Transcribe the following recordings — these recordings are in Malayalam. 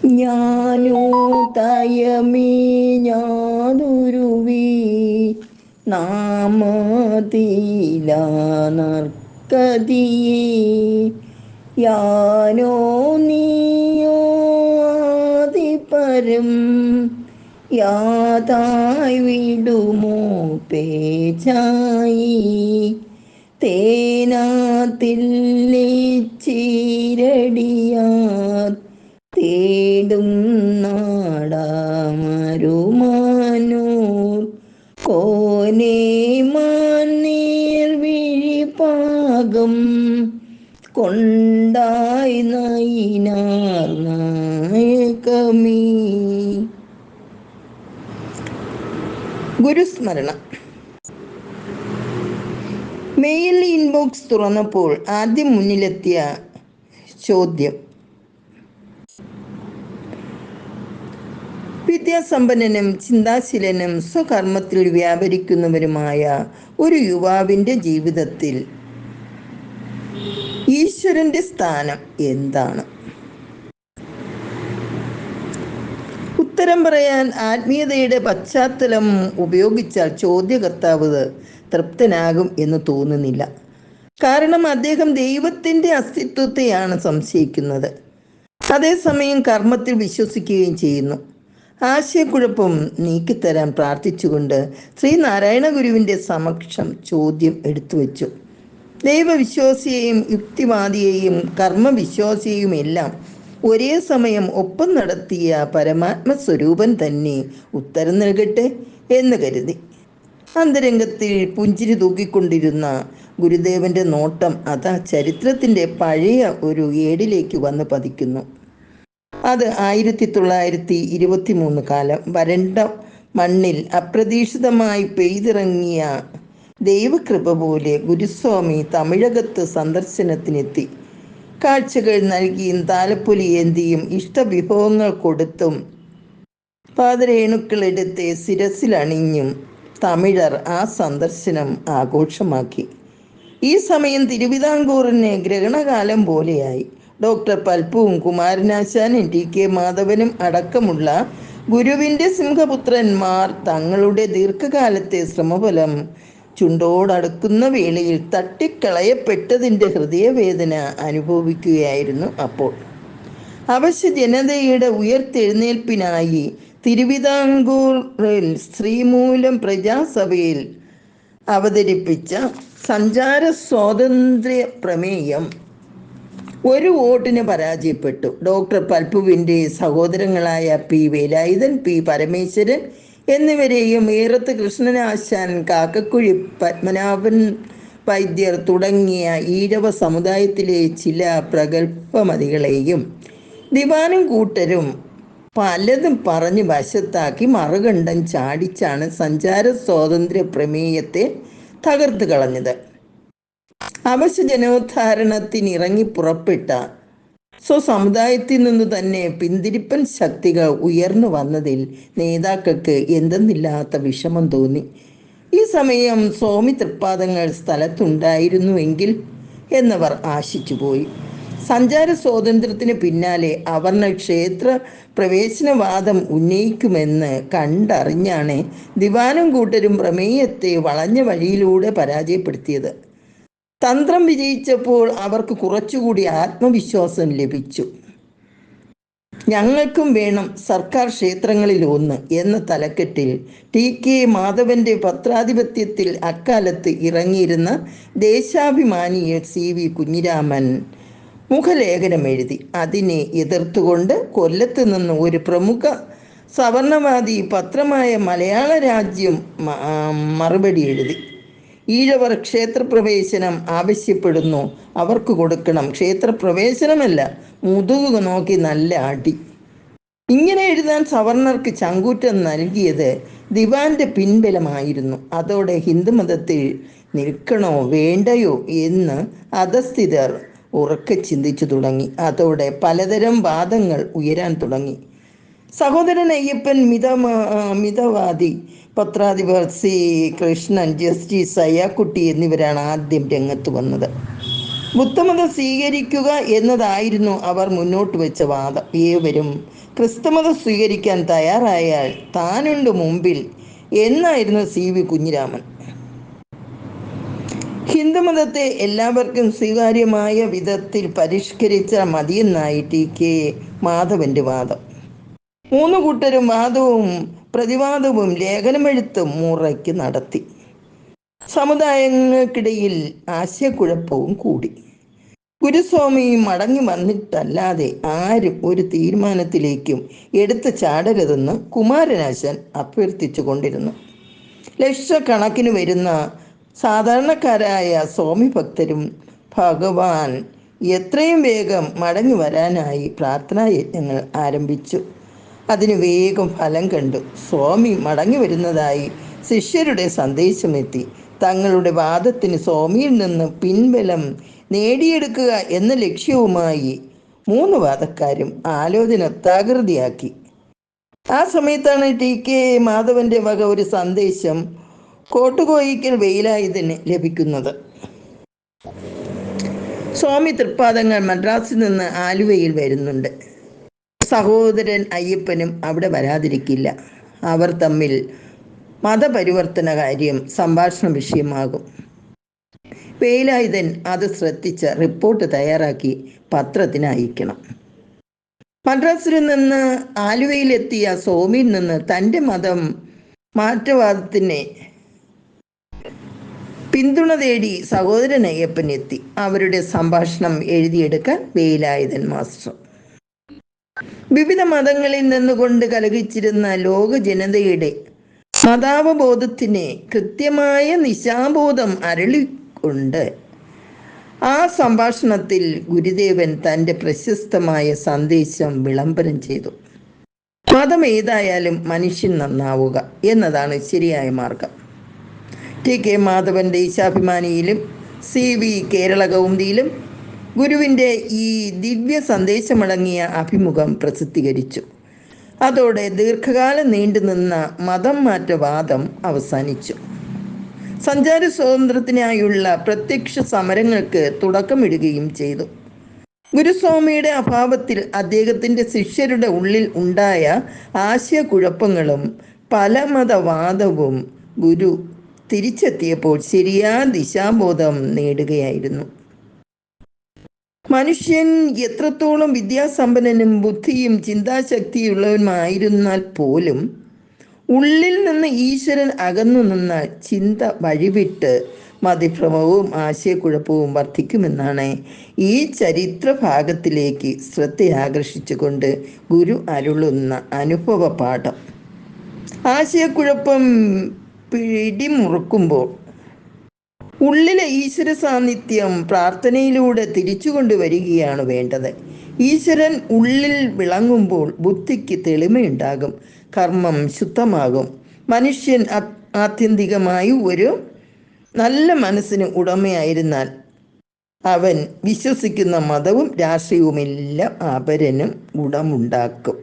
ഞാനോ തയമീ ഞാനൊരുവി നാമതീല നർക്കതിയേ യാനോ നീയോതിപരം യാതായി വിടുമോ പേച്ചായി തേനാത്തില്ലിച്ചിരടിയാർ തേടും നാടാമരുമാനൂർ. കോനേ മാനീർ വിഴിപ്പാകം കൊണ്ടായി നയിനാർ ഗുരുസ്മരണ. മെയിൽ ഇൻബോക്സ് തുറന്നപ്പോൾ ആദ്യം മുന്നിലെത്തിയ ചോദ്യം. വിദ്യാസമ്പന്നനും ചിന്താശീലനും സ്വകർമ്മത്തിൽ വ്യാപരിക്കുന്നവരുമായ ഒരു യുവാവിന്റെ ജീവിതത്തിൽ ഈശ്വരന്റെ സ്ഥാനം എന്താണ്? ഉത്തരം പറയാൻ ആത്മീയതയുടെ പശ്ചാത്തലം ഉപയോഗിച്ചാൽ ചോദ്യകർത്താവ് തൃപ്തനാകും എന്ന് തോന്നുന്നില്ല. കാരണം അദ്ദേഹം ദൈവത്തിന്റെ അസ്തിത്വത്തെയാണ് സംശയിക്കുന്നത്. അതേസമയം കർമ്മത്തിൽ വിശ്വസിക്കുകയും ചെയ്യുന്നു. ആശയക്കുഴപ്പം നീക്കിത്തരാൻ പ്രാർത്ഥിച്ചുകൊണ്ട് ശ്രീനാരായണ ഗുരുവിന്റെ സമക്ഷം ചോദ്യം എടുത്തു വച്ചു ദൈവവിശ്വാസിയെയും യുക്തിവാദിയെയും കർമ്മവിശ്വാസിയെയും എല്ലാം ഒരേ സമയം ഒപ്പം നടത്തിയ പരമാത്മ സ്വരൂപൻ തന്നെ ഉത്തരം നൽകട്ടെ എന്ന് കരുതി. അന്തരംഗത്തിൽ പുഞ്ചിരി തൂക്കിക്കൊണ്ടിരുന്ന ഗുരുദേവന്റെ നോട്ടം അതാ ചരിത്രത്തിന്റെ പഴയ ഒരു ഏടിലേക്ക് വന്ന് പതിക്കുന്നു. അത് ആയിരത്തി തൊള്ളായിരത്തി ഇരുപത്തി മൂന്ന് കാലം വരണ്ട മണ്ണിൽ അപ്രതീക്ഷിതമായി പെയ്തിറങ്ങിയ ദൈവകൃപ പോലെ ഗുരുസ്വാമി തമിഴകത്ത് സന്ദർശനത്തിനെത്തി. കാഴ്ചകൾ നൽകിയും താലപ്പൊലി ഏന്തിയും ഇഷ്ടവിഭവങ്ങൾ കൊടുത്തും പാതരേണുക്കളെടുത്ത് ശിരസിലണിഞ്ഞും തമിഴർ ആ സന്ദർശനം ആഘോഷമാക്കി. ഈ സമയം തിരുവിതാംകൂറിന് ഗ്രഹണകാലം പോലെയായി. ഡോക്ടർ പൽപ്പുവും കുമാരനാശാനും ടി കെ മാധവനും അടക്കമുള്ള ഗുരുവിന്റെ സിംഹപുത്രന്മാർ തങ്ങളുടെ ദീർഘകാലത്തെ ശ്രമഫലം ചുണ്ടോടടുക്കുന്ന വേളയിൽ തട്ടിക്കളയപ്പെട്ടതിന്റെ ഹൃദയവേദന അനുഭവിക്കുകയായിരുന്നു അപ്പോൾ. അവശ്യ ജനതയുടെ ഉയർത്തെഴുന്നേൽപ്പിനായി തിരുവിതാംകൂറിൽ സ്ത്രീമൂലം പ്രജാസഭയിൽ അവതരിപ്പിച്ച സഞ്ചാര സ്വാതന്ത്ര്യ പ്രമേയം ഒരു വോട്ടിന് പരാജയപ്പെട്ടു. ഡോക്ടർ പൽപ്പുവിന്റെ സഹോദരങ്ങളായ പി. വേലായുധൻ പി. പരമേശ്വരൻ എന്നിവരെയും ഏറത്ത് കൃഷ്ണനാശാൻ കാക്കക്കുഴി പത്മനാഭൻ വൈദ്യർ തുടങ്ങിയ ഈഴവ സമുദായത്തിലെ ചില പ്രഗത്ഭമതികളെയും ദിവാനും കൂട്ടരും പലതും പറഞ്ഞ് വശത്താക്കി മറുകണ്ഠം ചാടിച്ചാണ് സഞ്ചാര സ്വാതന്ത്ര്യ പ്രമേയത്തെ തകർത്ത് കളഞ്ഞത്. അവശ്യ ജനോദ്ധാരണത്തിന് ഇറങ്ങി പുറപ്പെട്ട സ്വസമുദായത്തിൽ നിന്ന് തന്നെ പിന്തിരിപ്പൻ ശക്തികൾ ഉയർന്നു വന്നതിൽ നേതാക്കൾക്ക് എന്തെന്നില്ലാത്ത വിഷമം തോന്നി. ഈ സമയം സ്വാമി തൃപ്പാദങ്ങൾ സ്ഥലത്തുണ്ടായിരുന്നുവെങ്കിൽ എന്നവർ ആശിച്ചുപോയി. സഞ്ചാര സ്വാതന്ത്ര്യത്തിന് പിന്നാലെ അവർണ ക്ഷേത്ര പ്രവേശനവാദം ഉന്നയിക്കുമെന്ന് കണ്ടറിഞ്ഞാണ് ദിവാനും കൂട്ടരും പ്രമേയത്തെ വളഞ്ഞ വഴിയിലൂടെ പരാജയപ്പെടുത്തിയത്. തന്ത്രം വിജയിച്ചപ്പോൾ അവർക്ക് കുറച്ചുകൂടി ആത്മവിശ്വാസം ലഭിച്ചു. ഞങ്ങൾക്കും വേണം സർക്കാർ ക്ഷേത്രങ്ങളിൽ ഒന്ന് എന്ന തലക്കെട്ടിൽ ടി കെ മാധവന്റെ പത്രാധിപത്യത്തിൽ അക്കാലത്ത് ഇറങ്ങിയിരുന്ന ദേശാഭിമാനി സി വി കുഞ്ഞിരാമൻ മുഖലേഖനം എഴുതി. അതിനെ എതിർത്തുകൊണ്ട് കൊല്ലത്ത് നിന്ന് ഒരു പ്രമുഖ സവർണവാദി പത്രമായ മലയാള രാജ്യം മറുപടി എഴുതി. ഈഴവർ ക്ഷേത്രപ്രവേശനം ആവശ്യപ്പെടുന്നു. അവർക്ക് കൊടുക്കണം. ക്ഷേത്രപ്രവേശനമല്ല. മുതുകു നോക്കി നല്ല അടി. ഇങ്ങനെ എഴുതാൻ സവർണർക്ക് ചങ്കൂറ്റം നൽകിയത് ദിവാന്റെ പിൻബലമായിരുന്നു. അതോടെ ഹിന്ദുമതത്തിൽ നിൽക്കണോ വേണ്ടയോ എന്ന് അധസ്ഥിതർ ഉറക്കെ ചിന്തിച്ചു തുടങ്ങി. അതോടെ പലതരം വാദങ്ങൾ ഉയരാൻ തുടങ്ങി. സഹോദരൻ അയ്യപ്പൻ മിതമാ മിതവാദി പത്രാധിപർ സി കൃഷ്ണൻ ജസ്റ്റിസ് അയ്യാക്കുട്ടി എന്നിവരാണ് ആദ്യം രംഗത്ത് വന്നത്. ബുദ്ധമതം സ്വീകരിക്കുക എന്നതായിരുന്നു അവർ മുന്നോട്ട് വെച്ച വാദം. ഏവരും ക്രിസ്തുമതം സ്വീകരിക്കാൻ തയ്യാറായാൽ താനുണ്ട് മുമ്പിൽ എന്നായിരുന്നു സി വി കുഞ്ഞിരാമൻ. ഹിന്ദുമതത്തെ എല്ലാവർക്കും സ്വീകാര്യമായ വിധത്തിൽ പരിഷ്കരിച്ച മതിയെന്നായി ടി കെ മാധവന്റെ വാദം. മൂന്ന് കൂട്ടരും വാദവും പ്രതിവാദവും ലേഖനമെഴുത്തും മുറയ്ക്ക് നടത്തി. സമുദായങ്ങൾക്കിടയിൽ ആശയക്കുഴപ്പവും കൂടി. ഗുരുസ്വാമി മടങ്ങി വന്നിട്ടല്ലാതെ ആരും ഒരു തീരുമാനത്തിലേക്കും എടുത്തു ചാടരുതെന്ന് കുമാരനാശൻ അഭ്യർത്ഥിച്ചു കൊണ്ടിരുന്നു. ലക്ഷക്കണക്കിന് വരുന്ന സാധാരണക്കാരായ സ്വാമി ഭക്തരും ഭഗവാൻ എത്രയും വേഗം മടങ്ങി വരാനായി പ്രാർത്ഥനാ യജ്ഞങ്ങൾ ആരംഭിച്ചു. അതിന് വേഗം ഫലം കണ്ടു. സ്വാമി മടങ്ങി വരുന്നതായി ശിഷ്യരുടെ സന്ദേശമെത്തി. തങ്ങളുടെ വാദത്തിന് സ്വാമിയിൽ നിന്ന് പിൻബലം നേടിയെടുക്കുക എന്ന ലക്ഷ്യവുമായി മൂന്ന് വാദക്കാരും ആലോചന താകൃതിയാക്കി. ആ സമയത്താണ് ടി കെ മാധവന്റെ വക ഒരു സന്ദേശം കോട്ടുകോയിക്കൽ വെയിലായതിന് ലഭിക്കുന്നത്. സ്വാമി തൃപ്പാദങ്ങൾ മദ്രാസിൽ നിന്ന് ആലുവയിൽ വരുന്നുണ്ട്. സഹോദരൻ അയ്യപ്പനും അവിടെ വരാതിരിക്കില്ല. അവർ തമ്മിൽ മതപരിവർത്തന കാര്യം സംഭാഷണ വിഷയമാകും. വേലായുധൻ അത് ശ്രദ്ധിച്ച റിപ്പോർട്ട് തയ്യാറാക്കി പത്രത്തിന് അയക്കണം. മദ്രാസിൽ നിന്ന് ആലുവയിലെത്തിയ സോമിയിൽ നിന്ന് തന്റെ മതം മാറ്റവാദത്തിനെ പിന്തുണ തേടി സഹോദരൻ അയ്യപ്പൻ എത്തി. അവരുടെ സംഭാഷണം എഴുതിയെടുക്കാൻ വേലായുധൻ മാസ്റ്റർ. വിവിധ മതങ്ങളിൽ നിന്നുകൊണ്ട് കലഹിച്ചിരുന്ന ലോക ജനതയുടെ മതാവബോധത്തിന് കൃത്യമായ നിശാബോധം അരളിക്കൊണ്ട് ആ സംഭാഷണത്തിൽ ഗുരുദേവൻ തന്റെ പ്രശസ്തമായ സന്ദേശം വിളംബരം ചെയ്തു. മതം ഏതായാലും മനുഷ്യൻ നന്നാവുക എന്നതാണ് ശരിയായ മാർഗം. ടി കെ മാധവൻ ദേശാഭിമാനിയിലും സി വി കേരള കൗമുദിയിലും ഗുരുവിന്റെ ഈ ദിവ്യ സന്ദേശമടങ്ങിയ അഭിമുഖം പ്രസിദ്ധീകരിച്ചു. അതോടെ ദീർഘകാലം നീണ്ടുനിന്ന മതം മാറ്റവാദം അവസാനിച്ചു. സഞ്ചാര സ്വാതന്ത്ര്യത്തിനായുള്ള പ്രത്യക്ഷ സമരങ്ങൾക്ക് തുടക്കമിടുകയും ചെയ്തു. ഗുരുസ്വാമിയുടെ അഭാവത്തിൽ അദ്ദേഹത്തിന്റെ ശിഷ്യരുടെ ഉള്ളിൽ ഉണ്ടായ ആശയക്കുഴപ്പങ്ങളും പല മതവാദവും ഗുരു തിരിച്ചെത്തിയപ്പോൾ ശരിയായ ദിശാബോധം നേടുകയായിരുന്നു. മനുഷ്യൻ എത്രത്തോളം വിദ്യാസമ്പന്നനും ബുദ്ധിയും ചിന്താശക്തിയുള്ളവനുമായിരുന്നാൽ പോലും ഉള്ളിൽ നിന്ന് ഈശ്വരൻ അകന്നു നിന്ന ചിന്ത വഴിവിട്ട് മതിഭ്രമവും ആശയക്കുഴപ്പവും വർദ്ധിക്കുമെന്നാണ് ഈ ചരിത്ര ഭാഗത്തിലേക്ക് ശ്രദ്ധയാകർഷിച്ചുകൊണ്ട് ഗുരു അരുളുന്ന അനുഭവ പാഠം ആശയക്കുഴപ്പം പിടിമുറുക്കുമ്പോൾ ഉള്ളിലെ ഈശ്വര സാന്നിധ്യം പ്രാർത്ഥനയിലൂടെ തിരിച്ചു കൊണ്ടുവരികയാണ് വേണ്ടത്. ഈശ്വരൻ ഉള്ളിൽ വിളങ്ങുമ്പോൾ ബുദ്ധിക്ക് തെളിമയുണ്ടാകും. കർമ്മം ശുദ്ധമാകും. മനുഷ്യൻ ആത്യന്തികമായി ഒരു നല്ല മനസ്സിന് ഉടമയായിരുന്നാൽ അവൻ വിശ്വസിക്കുന്ന മതവും രാഷ്ട്രീയവുമെല്ലാം അപരനും ഗുണമുണ്ടാക്കും.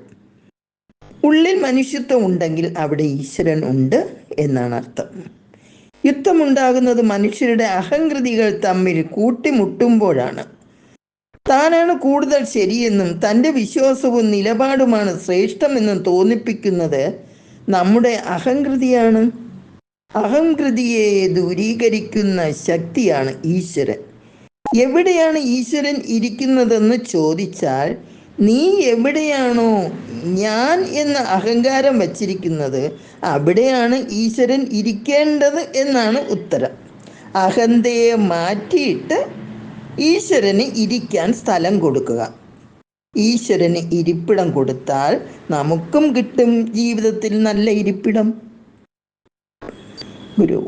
ഉള്ളിൽ മനുഷ്യത്വം ഉണ്ടെങ്കിൽ അവിടെ ഈശ്വരൻ ഉണ്ട് എന്നാണ് അർത്ഥം. യുദ്ധമുണ്ടാകുന്നത് മനുഷ്യരുടെ അഹങ്കൃതികൾ തമ്മിൽ കൂട്ടിമുട്ടുമ്പോഴാണ്. താനാണ് കൂടുതൽ ശരിയെന്നും തന്റെ വിശ്വാസവും നിലപാടുമാണ് ശ്രേഷ്ഠമെന്നും തോന്നിപ്പിക്കുന്നത് നമ്മുടെ അഹങ്കൃതിയാണ് അഹംകൃതിയെ ദൂരീകരിക്കുന്ന ശക്തിയാണ് ഈശ്വരൻ. എവിടെയാണ് ഈശ്വരൻ ഇരിക്കുന്നതെന്ന് ചോദിച്ചാൽ നീ എവിടെയാണോ ഞാൻ എന്ന അഹങ്കാരം വച്ചിരിക്കുന്നത് അവിടെയാണ് ഈശ്വരൻ ഇരിക്കേണ്ടത് എന്നാണ് ഉത്തരം. അഹന്തയെ മാറ്റിയിട്ട് ഈശ്വരന് ഇരിക്കാൻ സ്ഥലം കൊടുക്കുക. ഈശ്വരന് ഇരിപ്പിടം കൊടുത്താൽ നമുക്കും കിട്ടും ജീവിതത്തിൽ നല്ല ഇരിപ്പിടം. ഗുരു